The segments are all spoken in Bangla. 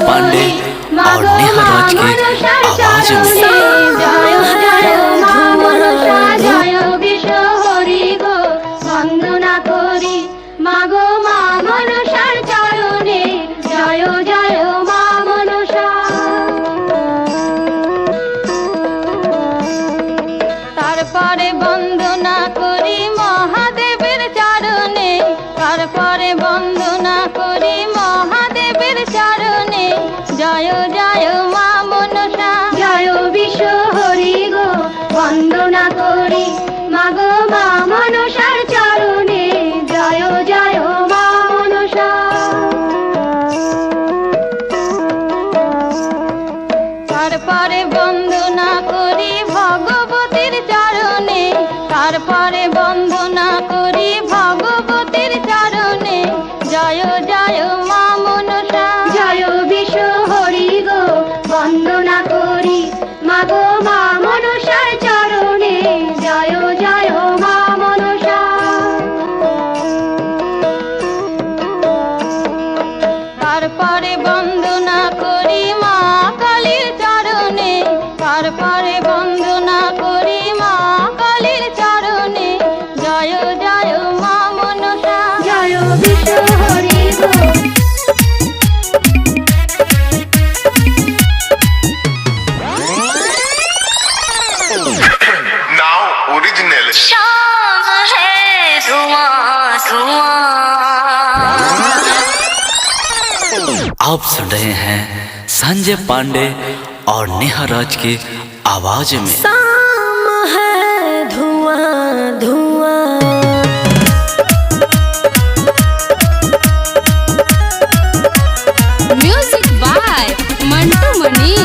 पांडे और नेहा राज की आवाज़ में। 加油要 शाम है धुआँ धुआँ। आप सुन रहे हैं संजय पांडे और नेहा राज की आवाज़ में। शाम है धुआँ धुआँ। म्यूज़िक बाय मंटू मनी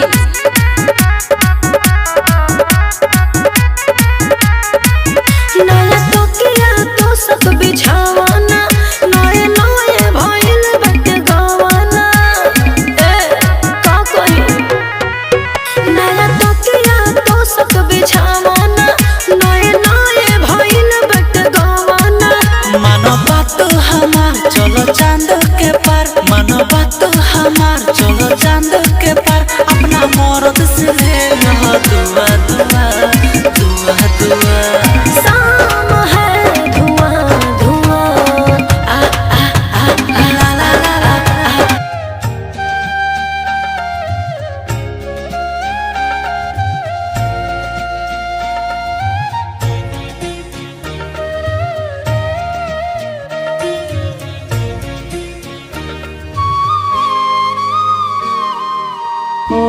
ও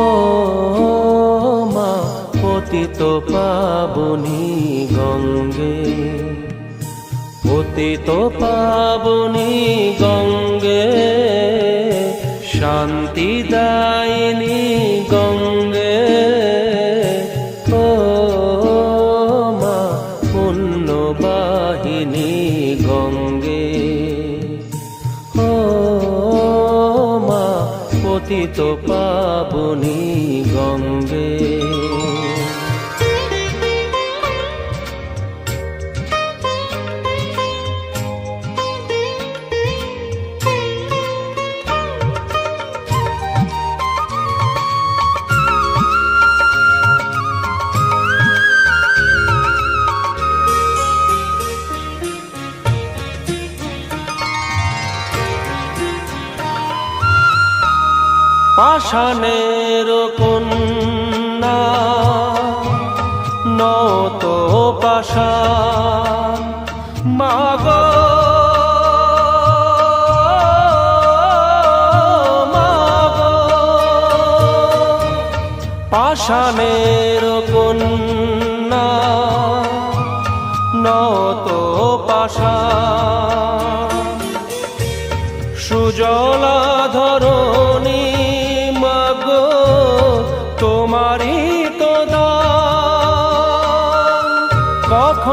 মা পতিত পাবনি গঙ্গে। পতিত পাবনি গঙ্গে শান্তি দায়নি গঙ্গে। পতিত পাবনি গঙ্গে। পাষাণের কন্যা নত পাষাণ মাগ পাষাণের কন্যা নত পাষাণ সুজলা ধরণী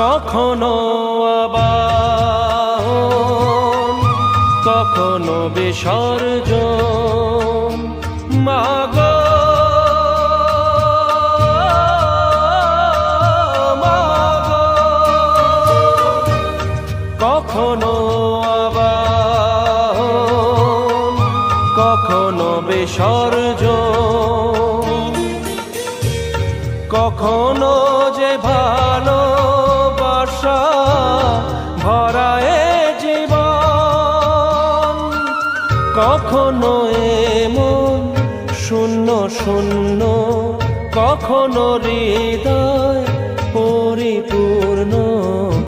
কখনো আবার কখনো বিসর্জন। মাগ কখনো আবার কখনো বিসর্জন। কখনো যে ভালোবাসা ভরায় জীবন। কখনো এমন শূন্য শূন্য কখনো হৃদয় পরিপূর্ণ।